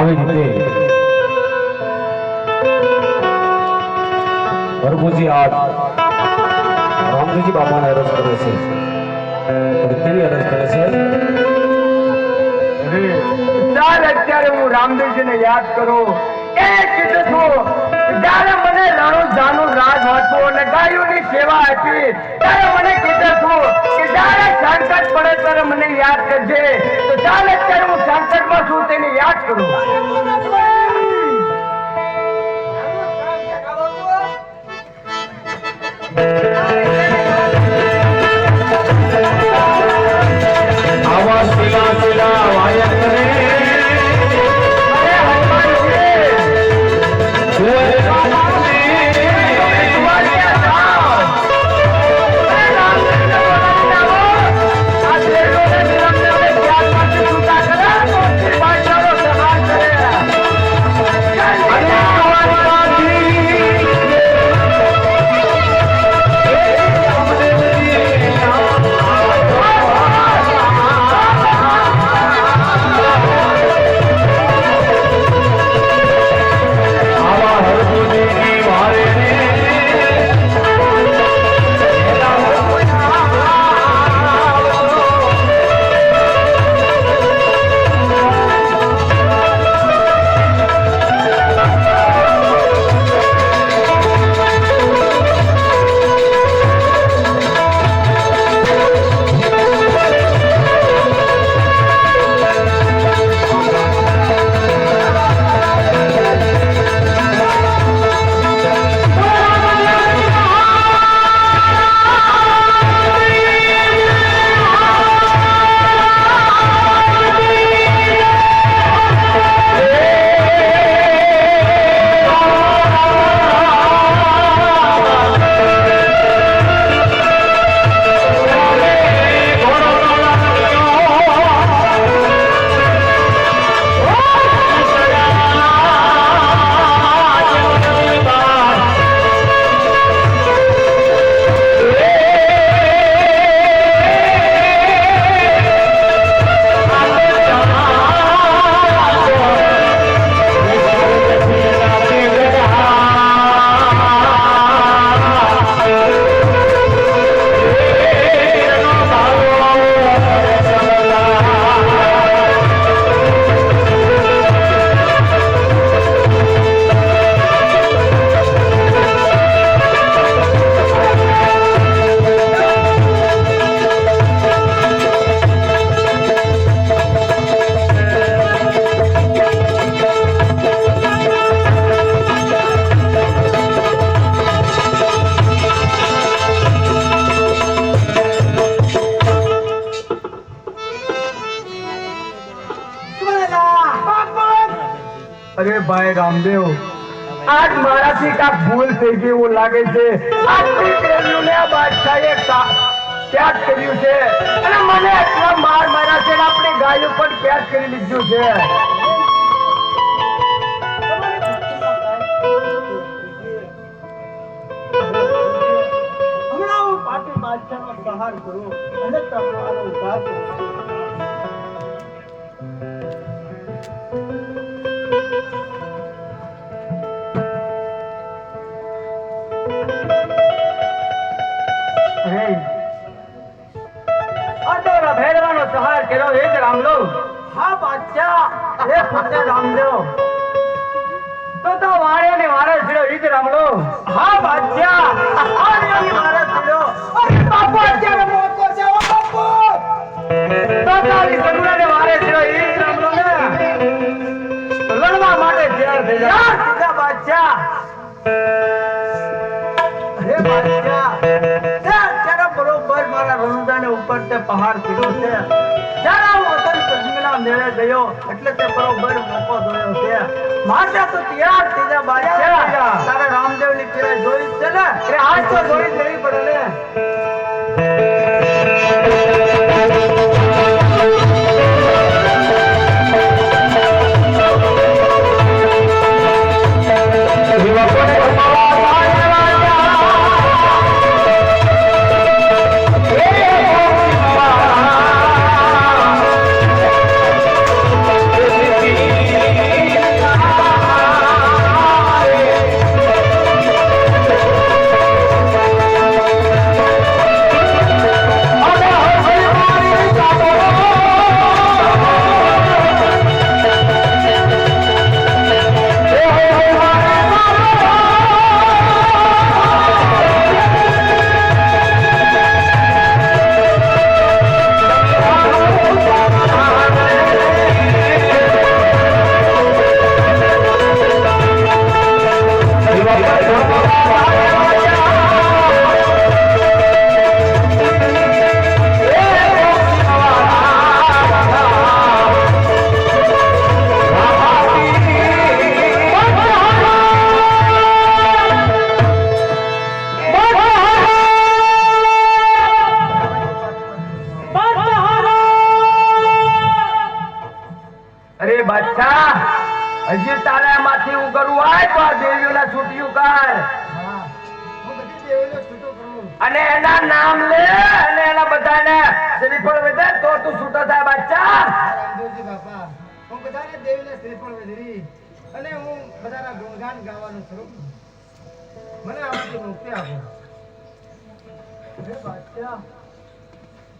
આવી રીતે પ્રભુજી આ રામજી બાપાને અરજ કરે છે. કેવી અરજ કરે છે. અત્યારે હું રામદેવજીને યાદ કરું. એ હતું સેવા હતી. ત્યારે મને કીધું છું કે જ્યારે સંકટ પડે ત્યારે મને યાદ કરજે. તો ચાલે અત્યારે હું સંકટમાં છું, તેને યાદ કરું. ભાઈ રામદેવ, આજ મારાથી કાંઈક ભૂલ થઈ ગઈ એવું લાગે છે. આટલી પ્રેમીઓને આ બાદશાહે ત્યાગ કર્યું છે. અને મને એટલા માર માર્યા છે આપણી ગાયો પણ ત્યાગ કરી લીધું છે. હમણાં હું પાટી બાદશાહનો સહાર કરું અને તમારો ઉદ્ધાર કરું રામદેવ તો તો વારે ને વારે છેડો એ જ હા બાદશાહ આર્યની મારા થયો અરે, બાપુ, અત્યારે મોકો છે ઓ બાપુ. તો તારી આવી સગુણાને વારે છેડો એ જ ને. લડવા માટે તૈયાર થઈ જા. સીધા બાદશાહ હે તે અત્યારે બરોબર, મારા રણુદાને ઉપર તે પહાડ કીધો છે પ્રસંગના મેળે ગયો એટલે તે બરોબર મોકો દોયો છે. માતા તો તૈયાર થઈ જા બાદશાહ તારે રામદેવની પીડા જોઈ જ છે ને? એ આજ તો જોઈ જવી પડે ને અને એના નામ લે અને એના બધાને શ્રીફળ વધે તો તું છૂટો થાય બચ્ચા રામદેવજી બાપા. હું બધાને દેવીને શ્રીફળ વેધરી અને હું બધાના ગુણગાન ગાવાનું શરૂ મને આમાંથી મુક્તિ આપો. હે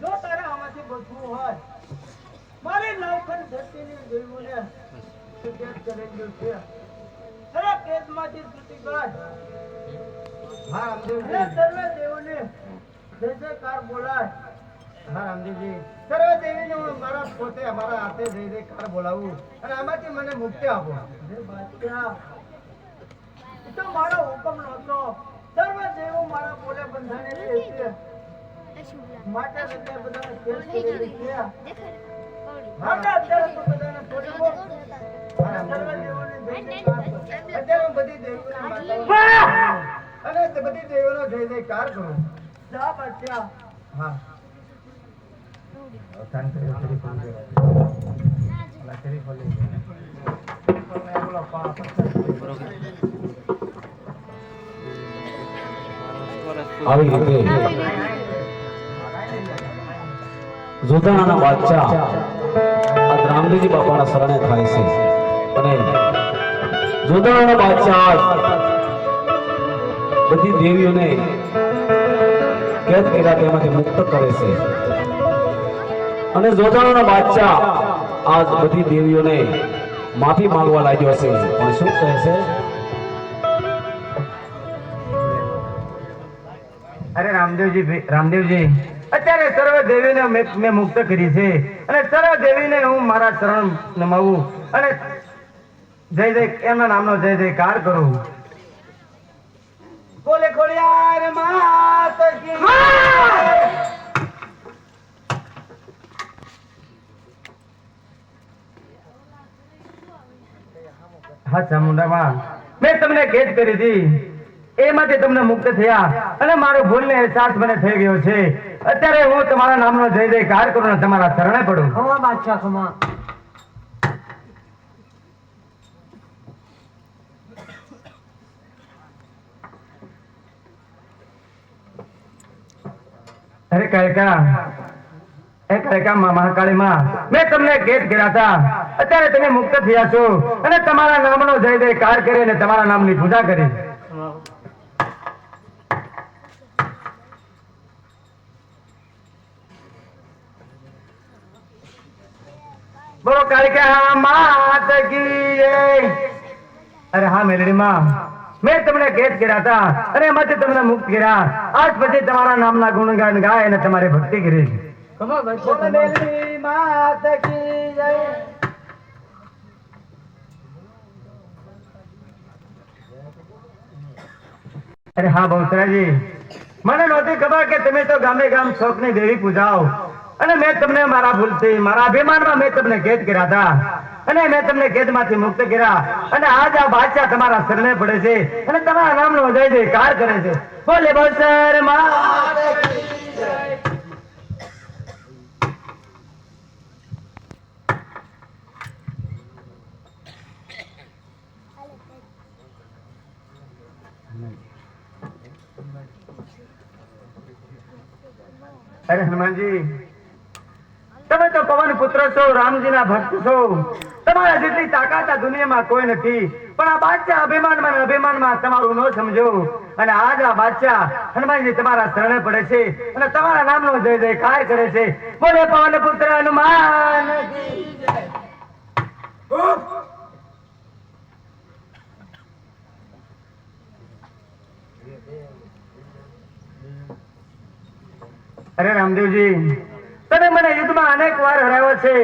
જો તારે આમાંથી બચવું હોય મારી નવખંડ ધરતીની દેવીઓને સુકેત કરેલું છે અરે કેદમાંથી છૂટી કાઢ હા રામદેવજી સર્વે દેવોને જય જયકાર બોલાય. હા રામદેવજી સર્વ દેવીને મારા પોતે મારા હાથે જય જયકાર બોલાવું. અને આમાંથી મને મુક્તિ આપો. તો મારો હુકમ નહોતો. સર્વ દેવો મારા બોલે બંધાને છે માટે તમે બધાને કેસ કરેલી માટે અત્યારે તો બધાને છોડી દો. સર્વ દેવોને જય જયકાર કરો. અત્યારે હું બધી દેવીઓને અને બધી દેવીઓનો જય જયકાર કરું. જા બાદશાહ. હા. આવી રીતે જોધાણાના બાદશાહ આ રામદેવજી બાપાના શરણે થાય છે. અને જોધાણાના વાચા બધી દેવીઓને કેદ કર્યા તેમાંથી મુક્ત કરે છે. અને જોધાણાના બાદશાહ આજ બધી દેવીઓને માફી માંગવા લાગ્યો છે. પણ શું કહે છે? અરે રામદેવજી રામદેવજી, અત્યારે સર્વ દેવીને મેં મુક્ત કરી છે. અને સર્વ દેવીને હું મારા શરણ નમાવું. અને જય જય એમના નામનો જય જયકાર કરું. બોલે ખોડિયાર માત કી હા! ચામુંડામાં મેં તમને કેદ કરી હતી. એમાંથી તમને મુક્ત થયા. અને મારો ભૂલને અહેસાસ મને થઈ ગયો છે. અત્યારે હું તમારા નામનો જય જયકાર કરું તમારા શરણે પડું. ખમા બાદશાહ ખમા અરે કાયકા, એ કાયકા મહાકાળી માં મેં તમને ગેટ હતા અત્યારે તમે મુક્ત થયા છો અને તમારા નામનો જય જયકાર કરી અને તમારા નામની પૂજા કરી. બોલો કાલિકા માત કી અરે હા મેલડી માં મેં તમને કેદ કર્યા હતા અને એમાંથી તમને મુક્ત કર્યા. આજ પછી તમારા નામના ગુણગાન ગાય અને તમારી ભક્તિ કરી અરે હા બહુસરાજી. મને નહોતી ખબર કે તમે તો ગામે ગામ શોખની દેવી પૂજાઓ. અને મેં તમને મારા ભૂલથી મારા અભિમાનમાં મેં તમને કેદ કર્યા હતા અને મેં તમને કેદમાંથી મુક્ત કર્યા. અને આજ આ બાદશાહ તમારા શરણે પડે છે. અને તમારા નામનો જય જયકાર કરે છે. બોલે બસર અરે હનુમાનજી, તમે તો પવન પુત્ર છો, રામજીના ભક્ત છો. તમારા જેટલી તાકાત આ દુનિયામાં કોઈ નથી. પણ આ બાદશાહ અભિમાનમાં અભિમાનમાં તમારું ન સમજો. અને આજ આ બાદશાહ હનુમાનજી તમારા શરણે પડે છે અને તમારા નામનો જય જયકાર કરે છે. બોલે પવન પુત્ર હનુમાન અરે રામદેવજી તમે મને યુદ્ધમાં અનેક વાર હરાવ્યો છે.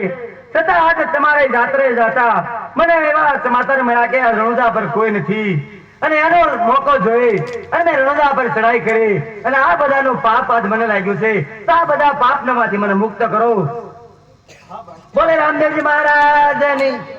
છતાં આજે તમારે જાત્રે જતા મને એવા સમાચાર મળ્યા કે રણુદા પર કોઈ નથી. અને એનો મોકો જોઈ અને રણુદા પર ચડાઈ કરી અને આ બધાનું પાપ આજ મને લાગ્યું છે. તો આ બધા પાપનામાંથી મને મુક્ત કરો. બોલે રામદેવજી મહારાજની.